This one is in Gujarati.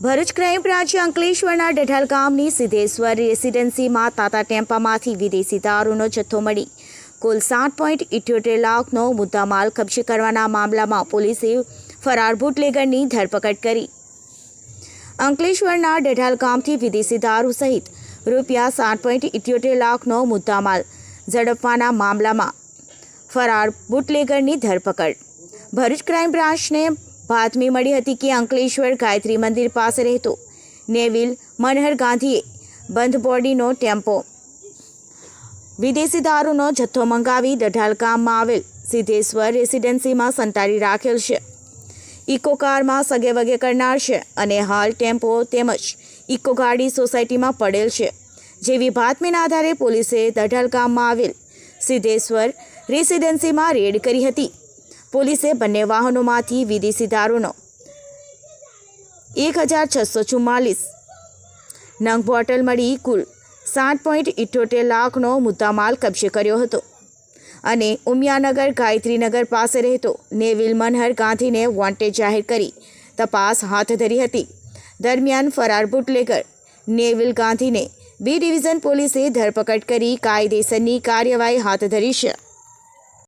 ભરૂચ ક્રાઇમ બ્રાન્ચે અંકલેશ્વરના ડઢાલ ગામની સિદ્ધેશ્વર રેસિડેન્સીમાં તાતા ટેમ્પામાંથી વિદેશી દારૂનો જથ્થો મળી. કુલ સાત પોઈન્ટ ઇઠ્યોતેર લાખનો મુદ્દામાલ કબજે કરવાના મામલામાં પોલીસે ફરાર બુટલેગરની ધરપકડ કરી. અંકલેશ્વરના ડઢાલ ગામથી વિદેશી દારૂ સહિત રૂપિયા સાત પોઈન્ટ ઇઠ્યોતેર લાખનો મુદ્દામાલ ઝડપવાના મામલામાં ફરાર બુટલેગરની ધરપકડ. ભરૂચ ક્રાઇમ બ્રાન્ચને બાતમી મળી હતી કે અંકલેશ્વર ગાયત્રી મંદિર પાસે રહેતો નેવિલ મનહર ગાંધીએ બંધ બોડીનો ટેમ્પો, વિદેશી દારૂનો જથ્થો મંગાવી દઢાલ ગામમાં આવેલ સિદ્ધેશ્વર રેસિડેન્સીમાં સંતાડી રાખેલ છે. ઇકો કારમાં સગે વગે કરનાર છે અને હાલ ટેમ્પો તેમજ ઇકો ગાડી સોસાયટીમાં પડેલ છે. જેવી બાતમીના આધારે પોલીસે દઢાલ ગામમાં આવેલ સિદ્ધેશ્વર રેસિડેન્સીમાં રેડ કરી હતી. પોલીસે બંને વાહનોમાંથી વિદેશી દારૂનો એક હજાર છસો ચુમ્માલીસ નંગ બોટલ મળી કુલ સાત પોઈન્ટ ઇઠ્યોતેર લાખનો મુદ્દામાલ કબજે કર્યો હતો અને ઉમિયાનગર ગાયત્રીનગર પાસે રહેતો નેવિલ મનહર ગાંધીને વોન્ટેડ જાહેર કરી તપાસ હાથ ધરી હતી. દરમિયાન ફરાર બુટલેગર નેવિલ ગાંધીને બી ડિવિઝન પોલીસે ધરપકડ કરી કાયદેસરની કાર્યવાહી હાથ ધરી છે.